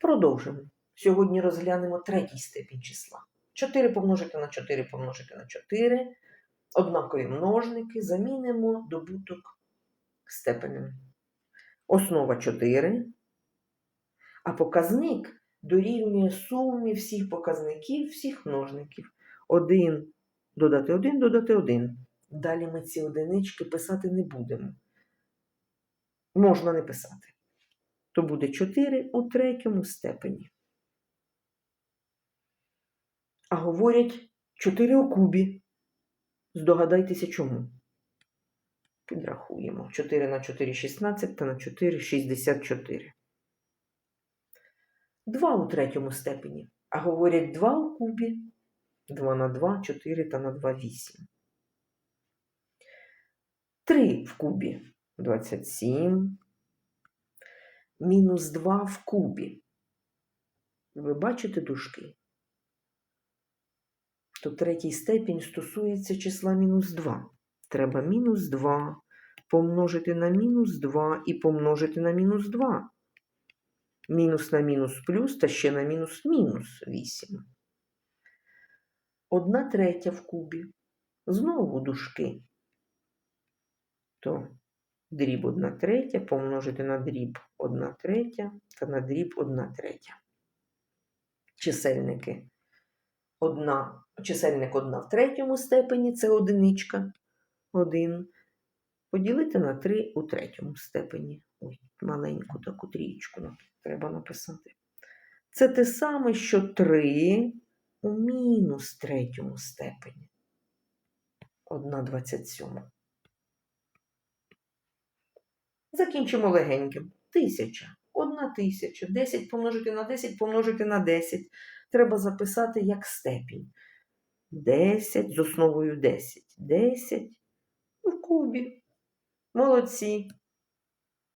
Продовжимо. Сьогодні розглянемо третій степінь числа. 4 помножити на 4 помножити на 4. Однакові множники. Замінимо добуток степенем. Основа 4. А показник дорівнює сумі всіх показників, всіх множників. 1 додати 1, додати 1. Далі ми ці одинички писати не будемо. Можна не писати. То буде 4 у третьому степені. А говорять 4 у кубі. Здогадайтеся чому. Підрахуємо. 4 на 4 16 та на 4 64. 2 у третьому степені. А говорять 2 у кубі. 2 на 2, 4 та на 2 8. 3 в кубі 27. Мінус 2 в кубі. Ви бачите дужки? То третій степінь стосується числа мінус 2. Треба мінус 2 помножити на мінус 2 і помножити на мінус 2. Мінус на мінус плюс та ще на мінус мінус 8. Одна третя в кубі. Знову дужки. То дріб 1 третя помножити на дріб 1 третя та на дріб 1 третя. Чисельники. Одна, чисельник 1 в третьому степені це одиничка. 1. Поділити на 3 у третьому степені. Ой, маленьку таку трієчку треба написати. Це те саме, що 3 у мінус третьому степені. 1 27. Закінчимо легеньким. Тисяча. Одна тисяча. 10 помножити на 10 помножити на 10. Треба записати як степінь. 10 з основою 10. 10 в кубі. Молодці.